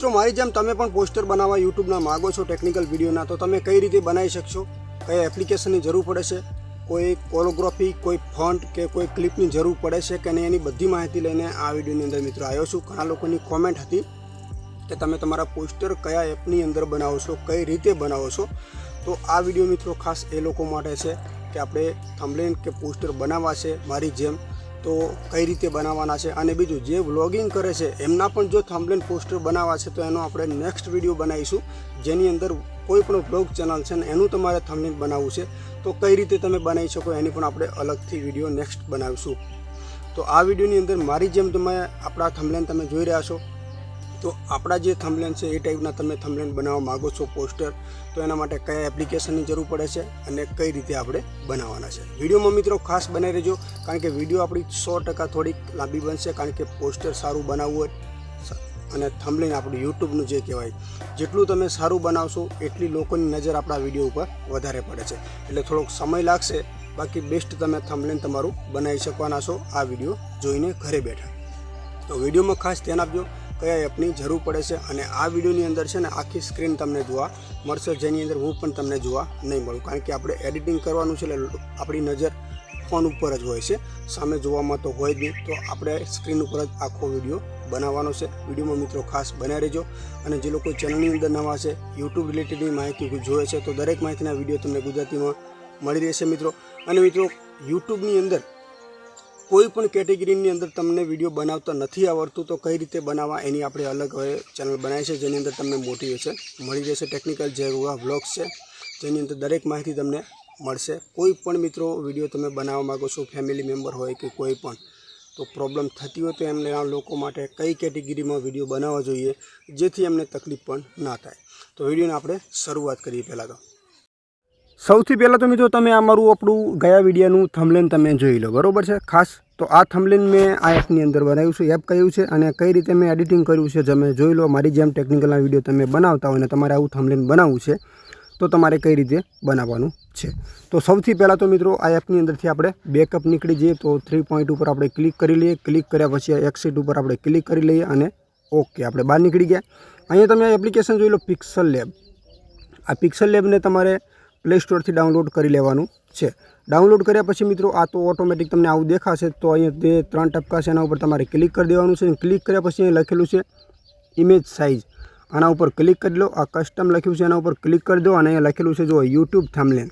મિત્રો મારી જેમ તમે પણ પોસ્ટર બનાવવા યુટ્યુબના માગો છો ટેકનિકલ વિડીયોના તો તમે કઈ રીતે બનાવી શકશો? કયા એપ્લિકેશનની જરૂર પડે છે? કોઈ કોલોગ્રાફી કોઈ ફોન્ટ કે કોઈ ક્લિપની જરૂર પડે છે કે નહીં, એની બધી માહિતી લઈને આ વિડીયોની અંદર મિત્રો આવ્યો છું. ઘણા લોકોની કોમેન્ટ હતી કે તમે તમારા પોસ્ટર કયા એપની અંદર બનાવો છો, કઈ રીતે બનાવો છો? તો આ વીડિયો મિત્રો ખાસ એ લોકો માટે છે કે આપણે થંબલેન કે પોસ્ટર બનાવવા છે મારી જેમ. તો કઈ રીતે બનાવવાના છે અને બીજું, જે વ્લોગિંગ કરે છે, એમના પણ જો થંબલેન પોસ્ટર બનાવવા છે, તો એનો આપણે નેક્સ્ટ વીડિયો બનાવીશું. જેની અંદર કોઈ પણ વ્લોગ ચેનલ છે ને, એનું તમારે થંબલેન બનાવવું છે. તો કઈ રીતે તમે બનાવી શકો એની પણ આપણે અલગથી વીડિયો નેક્સ્ટ બનાવીશું. તો આ વિડીયોની અંદર મારી જેમ તમે આપણા થંબલેન તમે જોઈ રહ્યા છો. તો આપણા જે થંબલેન છે, એ ટાઈપના તમે થંબલેન બનાવવા માગો છો પોસ્ટર તો એના માટે કયા એપ્લિકેશનની જરૂર પડે છે અને કઈ રીતે આપણે બનાવવાના છે. વિડીયોમાં મિત્રો ખાસ બનાવી રહેજો, કારણ કે વીડિયો આપણી સો ટકા થોડીક લાંબી બનશે, કારણ કે પોસ્ટર સારું બનાવવું હોય અને થંબલેન આપણું યુટ્યુબનું જે કહેવાય, જેટલું તમે સારું બનાવશો, એટલી લોકોની નજર આપણા વીડિયો ઉપર વધારે પડે છે. એટલે થોડોક સમય લાગશે, બાકી બેસ્ટ તમે થંબલેન તમારું બનાવી શકવાના છો, આ વીડિયો જોઈને ઘરે બેઠા. તો વિડીયોમાં ખાસ ધ્યાન આપજો કયા એપની જરૂર પડે છે અને આ વિડીયોની અંદર છે ને આખી સ્ક્રીન તમને જોવા મળશે, જેની અંદર હું પણ તમને જોવા નહીં મળું. કારણ કે આપણે એડિટિંગ કરવાનું છે એટલે આપણી નજર ફોન ઉપર જ હોય છે. સામે જોવામાં તો હોય જ નહીં. તો આપણે સ્ક્રીન ઉપર જ આખો વીડિયો બનાવવાનો છે. વિડીયોમાં મિત્રો ખાસ બનાવી રહેજો. અને જે લોકો ચેનલની અંદર નવા છે યુટ્યુબ રિલેટેડની માહિતી જોઈએ છે, તો દરેક માહિતીના વીડિયો તમને ગુજરાતીમાં મળી રહેશે મિત્રો. અને મિત્રો યુટ્યુબની અંદર કોઈ પણ કેટેગરીની અંદર તમને વીડિયો બનાવતા નથી આવડતું, તો કઈ રીતે બનાવવા એની આપણે અલગ હવે ચેનલ બનાવી છે, જેની અંદર તમને મોટિવેશન મળી રહેશે ટેકનિકલ જે વ્લોગ્સ છે, જેની અંદર દરેક માહિતી તમને મળશે. કોઈ પણ મિત્રો વીડિયો તમે બનાવવા માગો છો ફેમિલી મેમ્બર હોય કે કોઈ પણ, તો પ્રોબ્લેમ થતી હોય તો એમને આ લોકો માટે કઈ કેટેગરીમાં વીડિયો બનાવવા જોઈએ, જેથી એમને તકલીફ પણ ના થાય. તો વિડીયોને આપણે શરૂઆત કરીએ પહેલાં તો. સૌથી પહેલાં તો મિત્રો તમે આ મારું આપણું ગયા વિડીયાનું થમલેન તમે જોઈ લો, બરોબર છે? ખાસ તો આ થમલેન મેં આ એપની અંદર બનાવ્યું છે, એપ કયું છે અને કઈ રીતે મેં એડિટિંગ કર્યું છે તમે જોઈ લો, મારી જેમ ટેકનિકલના વીડિયો તમે બનાવતા હોય અને તમારે આવું થમલેન બનાવવું છે, તો તમારે કઈ રીતે બનાવવાનું છે? તો સૌથી પહેલાં તો મિત્રો આ એપની અંદરથી આપણે બેકઅપ નીકળી જઈએ, તો થ્રી પોઈન્ટ ઉપર આપણે ક્લિક કરી લઈએ ક્લિક કર્યા પછી એક્સિટ ઉપર આપણે ક્લિક કરી લઈએ અને ઓકે આપણે બહાર નીકળી ગયા. અહીંયા તમે એપ્લિકેશન જોઈ લો પિક્સલ લેબ આ પિક્સલ લેબને તમારે પ્લે સ્ટોરથી ડાઉનલોડ કરી લેવાનું છે. ડાઉનલોડ કર્યા પછી મિત્રો, આ તો ઓટોમેટિક તમને આવું દેખાશે, તો અહીંયા જે ત્રણ ટપકા છે એના ઉપર તમારે ક્લિક કરી દેવાનું છે ક્લિક કર્યા પછી અહીં લખેલું છે ઇમેજ સાઇઝ આના ઉપર ક્લિક કરી લો, આ કસ્ટમ લખ્યું છે, એના ઉપર ક્લિક કરી દો અને અહીંયા લખેલું છે જો યુટ્યુબ થમલેન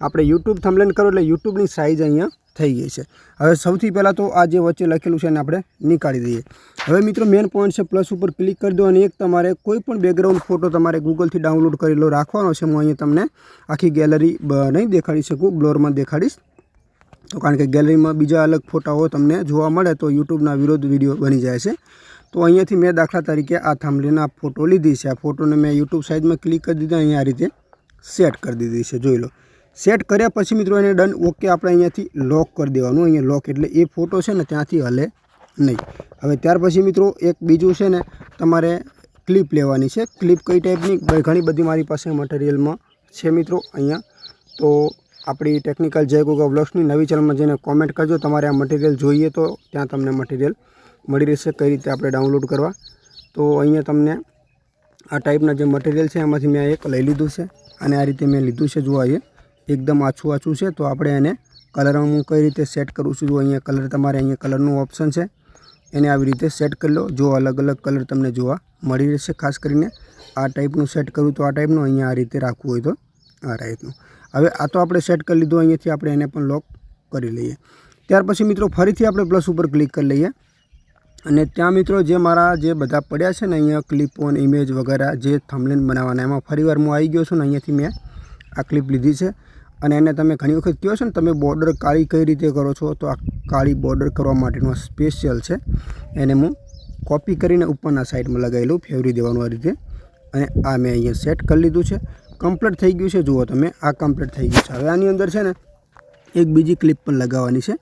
આપણે યુટ્યુબ થમલેન કરો એટલે યુટ્યુબની સાઇઝ અહીંયા થઈ ગઈ છે. હવે સૌથી પહેલાં તો આ જે વચ્ચે લખેલું છે એને આપણે નીકાળી દઈએ. હવે મિત્રો મેન પોઈન્ટ છે પ્લસ ઉપર ક્લિક કરી દો અને એક તમારે કોઈ પણ બેકગ્રાઉન્ડ ફોટો તમારે ગૂગલથી ડાઉનલોડ કરેલો રાખવાનો છે, હું અહીંયા તમને આખી ગેલેરી નહીં દેખાડી શકું બ્લોરમાં દેખાડીશ. તો કારણ કે ગેલેરીમાં બીજા અલગ ફોટાઓ તમને જોવા મળે તો યુટ્યુબના વિરોધ વીડિયો બની જાય છે. તો અહીંયાથી મેં દાખલા તરીકે આ થાંભલીના ફોટો લીધી છે. આ ફોટોને મેં યુટ્યુબ સાઇઝમાં ક્લિક કરી દીધા, અહીંયા આ રીતે સેટ કરી દીધી છે, જોઈ લો. સેટ કર્યા પછી મિત્રો એને ડન ઓકે આપણે અહીંયાથી લોક કરી દેવાનું. અહીંયા લોક એટલે એ ફોટો છે ને ત્યાંથી હલે નહીં. હવે ત્યાર પછી મિત્રો એક બીજું છે ને તમારે ક્લિપ લેવાની છે. ક્લિપ કઈ ટાઈપની ઘણી બધી મારી પાસે મટીરિયલમાં છે મિત્રો અહીંયા. તો આપણી ટેકનિકલ જય ગોગા વ્લોગ્સની નવી ચેનલમાં જઈને કોમેન્ટ કરજો. તમારે આ મટીરિયલ જોઈએ તો ત્યાં તમને મટીરિયલ મળી રહેશે કઈ રીતે આપણે ડાઉનલોડ કરવા. તો અહીંયા તમને આ ટાઈપના જે મટીરિયલ છે એમાંથી મેં એક લઈ લીધું છે અને આ રીતે મેં લીધું છે. જોવા એ. એકદમ આછું આછું છે, તો આપણે એને કલર હું કઈ રીતે સેટ કરું છું, જો અહીંયા કલર તમારે અહીંયા કલરનું ઓપ્શન છે, એને આવી રીતે સેટ કરી લો. જો અલગ અલગ કલર તમને જોવા મળી રહેશે, ખાસ કરીને આ ટાઈપનું સેટ કરું તો આ ટાઈપનું અહીંયા આ રીતે રાખવું હોય તો આ ટાઈપનું હવે આ તો આપણે સેટ કરી લીધું, અહીંયાથી આપણે એને પણ લોક કરી લઈએ. ત્યાર પછી મિત્રો, ફરીથી આપણે પ્લસ ઉપર ક્લિક કરી લઈએ. અને ત્યાં મિત્રો, જે મારા જે બધા પડ્યા છે ને, અહીંયા ક્લિપ ઓન ઇમેજ વગેરે, જે થમલેન બનાવવાના, એમાં ફરીવાર હું આવી ગયો છું ને, અહીંયાથી મેં આ ક્લિપ લીધી છે. અને એને તમે ઘણી વખત કહો છો ને, તમે બોર્ડર કાળી કઈ રીતે કરો છો? તો આ કાળી બોર્ડર કરવા માટેનું સ્પેશિયલ છે. એને હું કોપી કરીને ઉપરના સાઈડમાં લગાવેલું ફેવરી દેવાનું આ રીતે. અને આ મેં અહીંયા સેટ કરી લીધું છે. કમ્પ્લીટ થઈ ગયું છે. જુઓ તમે, આ કમ્પ્લીટ થઈ ગયું છે. હવે આની અંદર છે ને, એક બીજી ક્લિપ પણ લગાવવાની છે.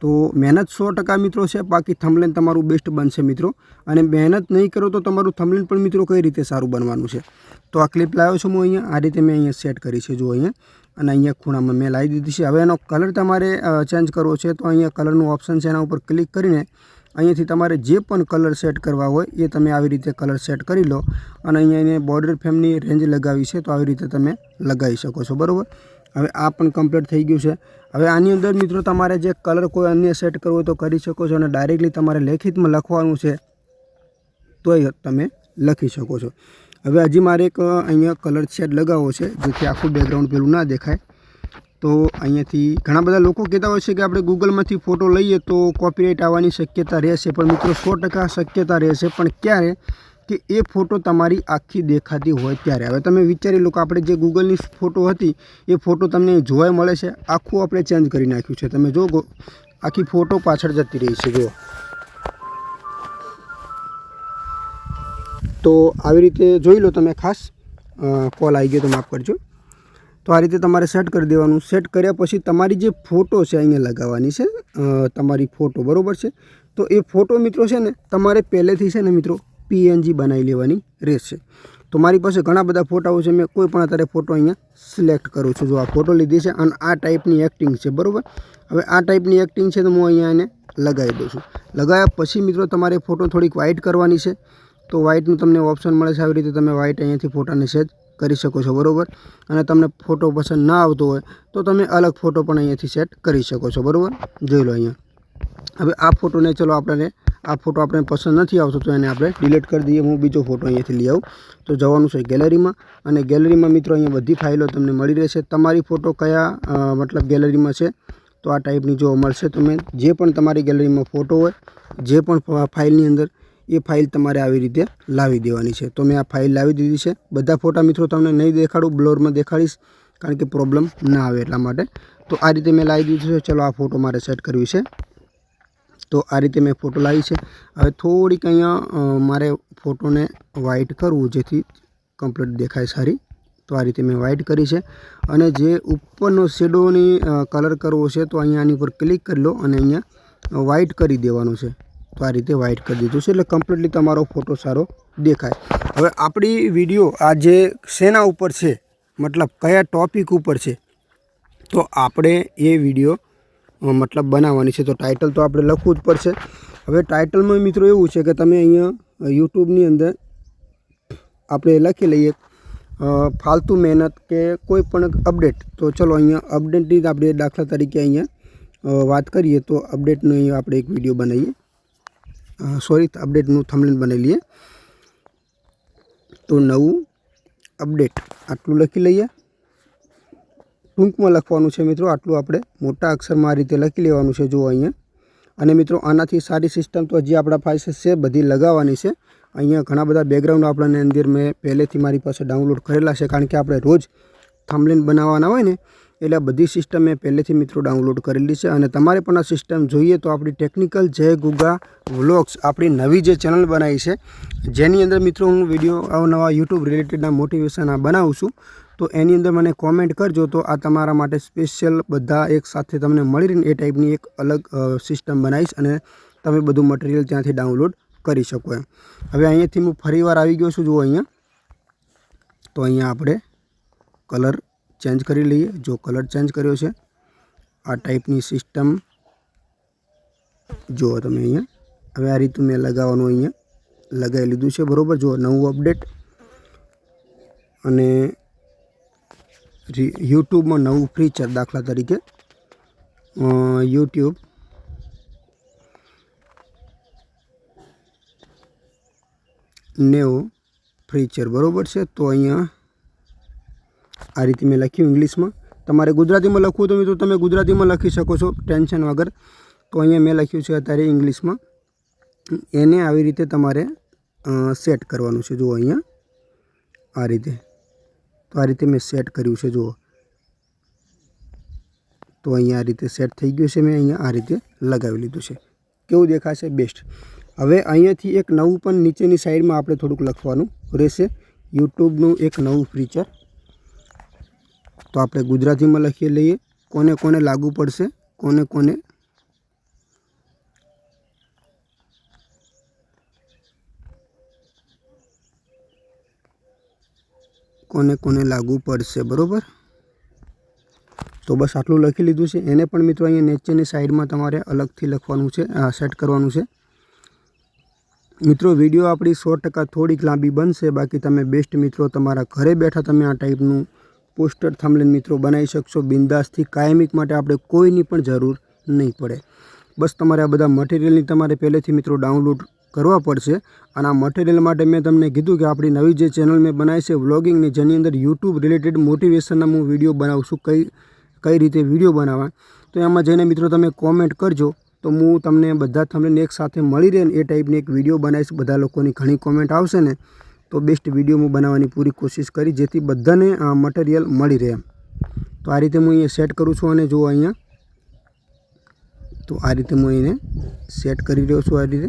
તો મહેનત સો ટકા મિત્રો છે, બાકી થમલેન તમારું બેસ્ટ બનશે મિત્રો. અને મહેનત નહીં કરો તો તમારું થમલેન પણ મિત્રો કઈ રીતે સારું બનવાનું છે? તો આ ક્લિપ લાવ્યો છું હું અહીંયા. આ રીતે મેં અહીંયા સેટ કરી છે. જો અહીંયા. અને અહીંયા ખૂણામાં મેં લાવી દીધી છે. હવે એનો કલર તમારે ચેન્જ કરવો છે તો અહીંયા કલરનું ઓપ્શન છે એના ઉપર ક્લિક કરીને અહીંયાથી તમારે જે પણ કલર સેટ કરવા હોય એ તમે આવી રીતે કલર સેટ કરી લો અને અહીંયા એને બોર્ડર ફ્રેમની રેન્જ લગાવી છે તો આવી રીતે તમે લગાવી શકો છો. બરાબર? હવે આ પણ કમ્પ્લીટ થઈ ગયું છે. હવે આની અંદર મિત્રો તમારે જે કલર કોઈ અન્ય સેટ કરવો હોય તો કરી શકો છો અને ડાયરેક્ટલી તમારે લેખિતમાં લખવાનું છે તોય તમે લખી શકો છો. હવે હજી મારે એક અહીંયા કલર શેડ લગાવવો છે, જેથી આખું બેકગ્રાઉન્ડ પેલું ના દેખાય. તો અહીંયાથી ઘણા બધા લોકો કહેતા હોય છે કે આપણે ગૂગલમાંથી ફોટો લઈએ તો કોપીરાઇટ આવવાની શક્યતા રહેશે, પણ મિત્રો સો ટકા શક્યતા રહેશે. પણ ક્યારે કે એ ફોટો તમારી આખી દેખાતી હોય ત્યારે. હવે તમે વિચારી લો કે આપણે જે ગૂગલની ફોટો હતી, એ ફોટો તમને જોવા મળે છે. આખું આપણે ચેન્જ કરી નાખ્યું છે. તમે જો આખી ફોટો પાછળ જતી રહી છે, જુઓ. તો આવી રીતે જોઈ લો તમે ખાસ કોલ આવી ગયો તો માફ કરજો. તો આ રીતે તમારે સેટ કરી દેવાનું. સેટ કર્યા પછી તમારી જે ફોટો છે અહીંયા લગાવવાની છે તમારી ફોટો બરાબર છે? તો એ ફોટો મિત્રો છે ને, તમારે પહેલેથી છે ને મિત્રો પીએનજી બનાવી લેવાની રહેશે. તો મારી પાસે ઘણા બધા ફોટાઓ છે. મેં કોઈ પણ અત્યારે ફોટો અહીંયા સિલેક્ટ કરું છું. જો આ ફોટો લીધી છે અને આ ટાઈપની એક્ટિંગ છે, બરાબર? હવે આ ટાઈપની એક્ટિંગ છે તો હું અહીંયા એને લગાવી દઉં છું. લગાવ્યા પછી મિત્રો તમારે ફોટો થોડીક વ્હાઇટ કરવાની છે. તો વ્હાઇટનું તમને ઓપ્શન મળે છે. આવી રીતે તમે વ્હાઇટ અહીંયાથી ફોટાને સેટ કરી શકો છો, બરાબર? અને તમને ફોટો પસંદ ના આવતો હોય તો તમે અલગ ફોટો પણ અહીંયાથી સેટ કરી શકો છો, બરાબર? જોઈ લો અહીંયા. હવે આ ફોટોને ચલો આપણને, આ ફોટો આપણે પસંદ નથી આવતો તો એને આપણે ડિલીટ કરી દઈએ. હું બીજો ફોટો અહીંયાથી લઈ આવું. તો જવાનું છે ગેલેરીમાં અને ગેલેરીમાં મિત્રો અહીંયા બધી ફાઇલો તમને મળી રહેશે. તમારી ફોટો કયા મતલબ ગેલેરીમાં છે? તો આ ટાઈપની જો મળશે તમે જે પણ તમારી ગેલેરીમાં ફોટો હોય, જે પણ ફાઇલની અંદર એ ફાઇલ તમારે આવી રીતે લાવી દેવાની છે. તો મેં આ ફાઇલ લાવી દીધી છે. બધા ફોટા મિત્રો તમને નહીં દેખાડું, બ્લોરમાં દેખાડીશ, કારણ કે પ્રોબ્લેમ ના આવે એટલા માટે. તો આ રીતે મેં લાવી દીધું છે. ચલો, આ ફોટો મારે સેટ કરવી છે. તો આ રીતે મેં ફોટો લાવી છે. હવે થોડીક અહીંયા મારે ફોટોને વ્હાઇટ કરવું, જેથી કમ્પ્લીટ દેખાય સારી. તો આ રીતે મેં વ્હાઇટ કરી છે. અને જે ઉપરનો શેડોની કલર કરવો છે, તો અહીંયા આની ઉપર ક્લિક કરી લો અને અહીંયા વ્હાઇટ કરી દેવાનું છે. તો આ રીતે વ્હાઇટ કરી દીધું છે. એટલે કમ્પ્લીટલી તમારો ફોટો સારો દેખાય. હવે આપણી વીડિયો આ જે શેના ઉપર છે, મતલબ કયા ટોપિક ઉપર છે, તો આપણે એ વીડિયો મતલબ બનાવવાની છે. તો ટાઇટલ તો આપણે લખવું જ પડશે. હવે ટાઇટલમાં મિત્રો એવું છે કે તમે અહીંયા યુટ્યુબની અંદર આપણે લખી લઈએ ફાલતુ મહેનત કે કોઈ પણ અપડેટ તો ચલો અહીંયા અપડેટની આપણે દાખલા તરીકે અહીંયા વાત કરીએ. તો અપડેટનો અહીંયા આપણે એક વીડિયો બનાવીએ. સોરી અપડેટનું થંબનેલ બનાવી લઈએ. તો નવું અપડેટ આટલું લખી લઈએ. ટૂંકમાં લખવાનું છે મિત્રો આટલું આપણે મોટા અક્ષરમાં આ રીતે લખી લેવાનું છે જુઓ અહીંયા. અને મિત્રો આનાથી સારી સિસ્ટમ તો હજી આપણા પાસે છે બધી લગાવવાની છે. અહીંયા ઘણા બધા બેકગ્રાઉન્ડ આપણને અંદર મેં પહેલેથી મારી પાસે ડાઉનલોડ કરેલા છે, કારણ કે આપણે રોજ થંબલેન બનાવવાના હોય ને એટલે આ બધી સિસ્ટમ મેં પહેલેથી મિત્રો ડાઉનલોડ કરેલી છે અને તમારે પણ આ સિસ્ટમ જોઈએ તો આપણી ટેકનિકલ જય ગુગા વ્લોગ્સ આપણી નવી જે ચેનલ બનાવી છે, જેની અંદર મિત્રો હું વીડિયો અવનવા યુટ્યુબ રિલેટેડના મોટિવેશન આ બનાવું છું, તો એની અંદર મને કોમેન્ટ કરજો તો આ તમારા માટે સ્પેશિયલ બધા એક સાથે તમને રહીને એ ટાઈપની એક અલગ સિસ્ટમ બનાવીશ અને તમે બધું મટીરિયલ ત્યાંથી ડાઉનલોડ કરી શકો એમ. હવે અહીંયાથી હું ફરીવાર આવી ગયો છું, જુઓ અહીંયા. તો અહીંયા આપણે કલર ચેન્જ કરી લઈએ, જો કલર ચેન્જ કર્યો છે, આ ટાઈપની સિસ્ટમ જુઓ તમે અહીંયા, હવે આ રીતનું મેં લગાવવાનું અહીંયા, લગાવી લીધું છે, બરાબર? જુઓ નવું અપડેટ, અને યુટ્યુબમાં નવું ફીચર દાખલા તરીકે યુટ્યુબ, નેવું ફીચર, બરાબર છે? તો અહીંયા આ રીતે મેં લખ્યું ઇંગ્લિશમાં. તમારે ગુજરાતીમાં લખવું તો તમે ગુજરાતીમાં લખી શકો છો, ટેન્શન વગર. તો અહીંયા મેં લખ્યું છે અત્યારે ઇંગ્લિશમાં. એને આવી રીતે તમારે સેટ કરવાનું છે. જુઓ અહીંયા. આ રીતે. તો આ રીતે મેં સેટ કર્યું છે, જુઓ. તો અહીંયા આ રીતે સેટ થઈ ગયું છે, મેં અહીંયા આ રીતે લગાવી લીધું છે. કેવું દેખાશે? બેસ્ટ હવે અહીંયાથી એક નવું પણ નીચેની સાઈડમાં આપણે થોડુંક લખવાનું રહેશે. યુટ્યુબનું એક નવું ફીચર તો આપણે ગુજરાતીમાં લખી લઈએ. કોને કોને લાગુ પડશે? કોને કોને? કોને કોને લાગુ પડશે? બરાબર? તો બસ આટલું લખી લીધું છે. એને પણ મિત્રો અહીંયા નીચેની સાઈડમાં તમારે અલગથી લખવાનું છે સેટ કરવાનું છે. મિત્રો, વીડિયો આપણી સો ટકા થોડીક લાંબી બનશે. બાકી તમે બેસ્ટ મિત્રો તમારા ઘરે બેઠા તમે આ ટાઈપનું પોસ્ટર થાંભલે મિત્રો બનાવી શકશો. બિંદાસથી કાયમિક માટે આપણે કોઈની પણ જરૂર નહીં પડે. બસ તમારે આ બધા મટીરિયલની તમારે પહેલેથી મિત્રો ડાઉનલોડ કરવા પડશે. અને આ મટીરિયલ માટે મેં તમને કીધું કે આપણી નવી જે ચેનલ મેં બનાવી છે વ્લોગિંગની જેની અંદર યુટ્યુબ રિલેટેડ મોટિવેશનના હું વીડિયો બનાવું છું કઈ કઈ રીતે વીડિયો બનાવવા. તો એમાં જઈને મિત્રો તમે કોમેન્ટ કરજો. તો હું તમને બધા તમને એક સાથે મળી રહે ને એ ટાઈપની એક વીડિયો બનાવીશ. બધા લોકોની ઘણી કોમેન્ટ આવશે ને. તો બેસ્ટ વીડિયો હું બનાવવાની પૂરી કોશિશ કરી, જેથી બધાને આ મટીરિયલ મળી રહે. તો આ રીતે હું અહીંયા સેટ કરું છું અને જુઓ અહીંયા. તો આ રીતે હું એને સેટ કરી રહ્યો છું આ રીતે.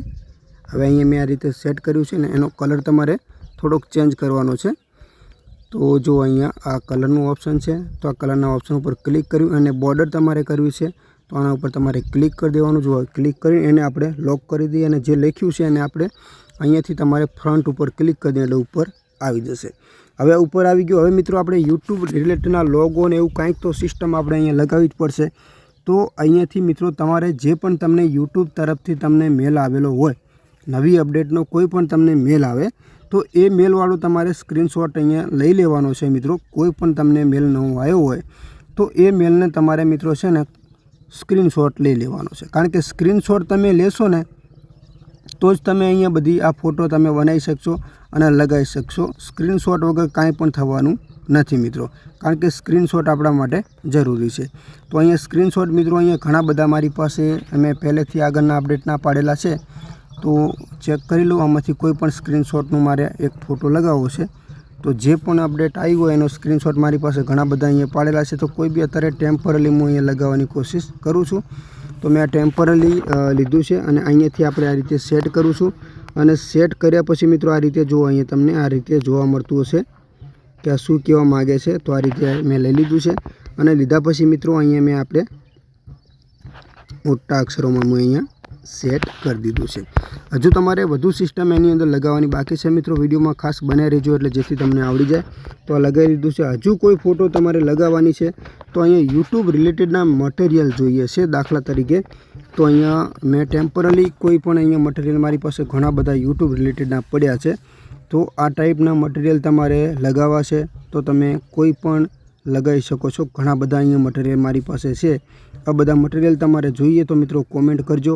હવે અહીંયા મેં આ રીતે સેટ કર્યું છે ને એનો કલર તમારે થોડોક ચેન્જ કરવાનો છે. તો જો અહીંયા આ કલરનું ઓપ્શન છે. તો આ કલરના ઓપ્શન ઉપર ક્લિક કર્યું અને બોર્ડર તમારે કરવી છે. તો આના ઉપર તમારે ક્લિક કરી દેવાનું. જો ક્લિક કરી એને આપણે લોક કરી દઈએ અને જે લખ્યું છે એને આપણે અહીંયાથી તમારે ફ્રન્ટ ઉપર ક્લિક કરી દઈએ એટલે ઉપર આવી જશે. હવે ઉપર આવી ગયું. હવે મિત્રો આપણે યુટ્યુબ રિલેટેડના લોગો ને એવું કાંઈક તો સિસ્ટમ આપણે અહીંયા લગાવવી જ પડશે. તો અહીંયાથી મિત્રો તમારે જે પણ તમને યુટ્યુબ તરફથી તમને મેલ આવેલો હોય, નવી અપડેટનો કોઈ પણ તમને મેલ આવે, તો એ મેલવાળો તમારે સ્ક્રીનશોટ અહીંયા લઈ લેવાનો છે મિત્રો. કોઈ પણ તમને મેલ નવો આવ્યો હોય, તો એ મેલને તમારે મિત્રો છે ને સ્ક્રીનશોટ લઈ લેવાનો છે. કારણ કે સ્ક્રીનશોટ તમે લેશો ને તો જ તમે અહીંયા બધી આ ફોટો તમે બનાવી શકશો અને લગાવી શકશો. સ્ક્રીનશોટ વગર કાંઈ પણ થવાનું નથી મિત્રો, કારણ કે સ્ક્રીનશોટ આપણા માટે જરૂરી છે. તો અહીંયા સ્ક્રીનશોટ મિત્રો અહીંયા ઘણા બધા મારી પાસે અમે પહેલેથી આગળના અપડેટના પાડેલા છે. તો ચેક કરી લો, આમાંથી કોઈ પણ સ્ક્રીનશોટનું મારે એક ફોટો લગાવવો છે. તો જે પણ અપડેટ આવી હોય એનો સ્ક્રીનશોટ મારી પાસે ઘણા બધા અહીંયા પાડેલા છે. તો કોઈ બી અત્યારે ટેમ્પરલી હું અહીંયા લગાવવાની કોશિશ કરું છું. તો મેં આ ટેમ્પરરી લીધું છે અને અહીંયાથી આપણે આ રીતે સેટ કરું છું અને સેટ કર્યા પછી મિત્રો આ રીતે જુઓ, અહીંયા તમને આ રીતે જોવા મળતું હશે કે આ શું કહેવા માગે છે. તો આ રીતે મેં લઈ લીધું છે. અને લીધા પછી મિત્રો અહીંયા મેં આપણે મોટા અક્ષરોમાં હું અહીંયા સેટ કરી દીધું છે. હજુ તમારે વધુ સિસ્ટમ એની અંદર લગાવવાની બાકી છે મિત્રો. વિડીયોમાં ખાસ બનાવી રહેજો એટલે જેથી તમને આવડી જાય. તો લગાવી દીધું છે. હજુ કોઈ ફોટો તમારે લગાવવાની છે, તો અહીંયા યુટ્યુબ રિલેટેડના મટીરિયલ જોઈએ છે દાખલા તરીકે. તો અહીંયા મેં ટેમ્પરરી કોઈ પણ અહીંયા મટીરિયલ મારી પાસે ઘણા બધા યુટ્યુબ રિલેટેડના પડ્યા છે. તો આ ટાઈપના મટીરિયલ તમારે લગાવવા છે, તો તમે કોઈ પણ લગાવી શકો છો. ઘણા બધા અહીંયા મટીરિયલ મારી પાસે છે. આ બધા મટીરિયલ તમારે જોઈએ તો મિત્રો કોમેન્ટ કરજો.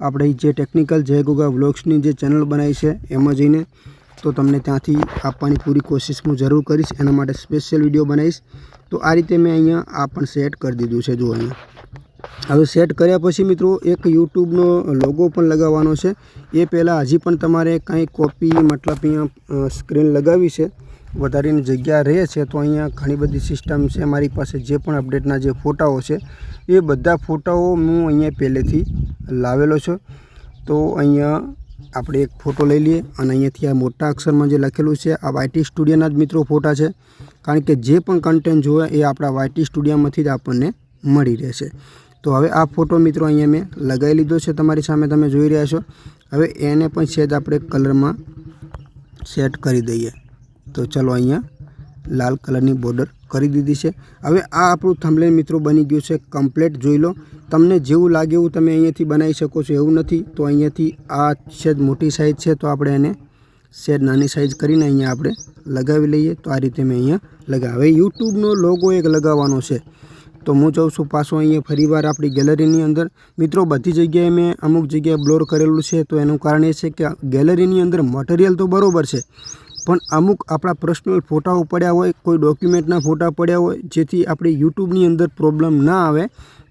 આપણે જે ટેકનિકલ જય ગોગા વ્લોગ્સની જે ચેનલ બનાવી છે, એમાં જઈને તો તમને ત્યાંથી આપવાની પૂરી કોશિશ હું જરૂર કરીશ, એના માટે સ્પેશિયલ વીડિયો બનાવીશ. તો આ રીતે મેં અહીંયા આ પણ સેટ કરી દીધું છે જો અહીંયા. હવે સેટ કર્યા પછી મિત્રો, એક યુટ્યુબનો લોગો પણ લગાવવાનો છે. એ પહેલાં હજી પણ તમારે કાંઈ કોપી મતલબ અહીંયા સ્ક્રીન લગાવી છે. વધારેની જગ્યા રહે છે, તો અહીંયા ઘણી બધી સિસ્ટમ છે, મારી પાસે જે પણ અપડેટના જે ફોટાઓ છે, એ બધા ફોટાઓ હું અહીંયા પહેલેથી લાવેલો છું. તો અહીંયા આપણે એક ફોટો લઈ લઈએ અને અહીંયાથી આ મોટા અક્ષરમાં જે લખેલું છે, આ વાયટી સ્ટુડિયોના જ મિત્રો ફોટા છે. કારણ કે જે પણ કન્ટેન્ટ જોવે, એ આપણા વાયટી સ્ટુડિયોમાંથી જ આપણને મળી રહેશે. તો હવે આ ફોટો મિત્રો અહીંયા મેં લગાવી લીધો છે, તમારી સામે તમે જોઈ રહ્યા છો. હવે એને પણ સેજ આપણે કલરમાં સેટ કરી દઈએ. તો ચલો અહીંયા લાલ કલરની બોર્ડર કરી દીધી છે. હવે આ આપણું થંબલેન મિત્રો બની ગયું છે. કમ્પ્લેટ જોઈ લો. તમને જેવું લાગે એવું તમે અહીંયાથી બનાવી શકો છો. એવું નથી, તો અહીંયાથી આ શેદ મોટી સાઇઝ છે, તો આપણે એને સેજ નાની સાઇઝ કરીને અહીંયા આપણે લગાવી લઈએ. તો આ રીતે મેં અહીંયા લગાવે. યુટ્યુબનો લોગો એક લગાવવાનો છે. તો હું જાઉં છું પાછો અહીંયા ફરીવાર આપણી ગેલેરીની અંદર. મિત્રો, બધી જગ્યાએ મેં અમુક જગ્યાએ બ્લોર કરેલું છે. તો એનું કારણ એ છે કે ગેલેરીની અંદર મટીરિયલ તો બરાબર છે. પણ અમુક આપણા પર્સનલ ફોટાઓ પડ્યા હોય, કોઈ ડોક્યુમેન્ટના ફોટા પડ્યા હોય, જેથી આપણી યુટ્યુબની અંદર પ્રોબ્લેમ ના આવે,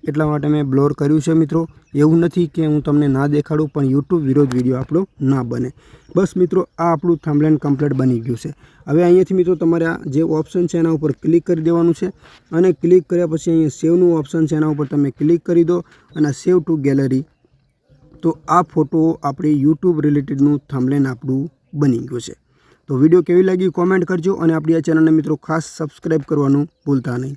એટલા માટે મેં બ્લોર કર્યું છે મિત્રો. એવું નથી કે હું તમને ના દેખાડું, પણ યુટ્યુબ વિરોધ વીડિયો આપણો ના બને. બસ મિત્રો, આ આપણું થંબલેન કમ્પ્લીટ બની ગયું છે. હવે અહીંયાથી મિત્રો તમારે આ જે ઓપ્શન છે એના ઉપર ક્લિક કરી દેવાનું છે અને ક્લિક કર્યા પછી અહીંયા સેવનું ઓપ્શન છે એના ઉપર તમે ક્લિક કરી દો અને સેવ ટુ ગેલેરી તો આ ફોટો આપણી યુટ્યુબ રિલેટેડનું થાંભલેન આપણું બની ગયું છે. તો વીડિયો કેવી લાગી કોમેન્ટ કરજો અને આપણી આ ચેનલને મિત્રો ખાસ સબસ્ક્રાઈબ કરવાનું ભૂલતા નહીં.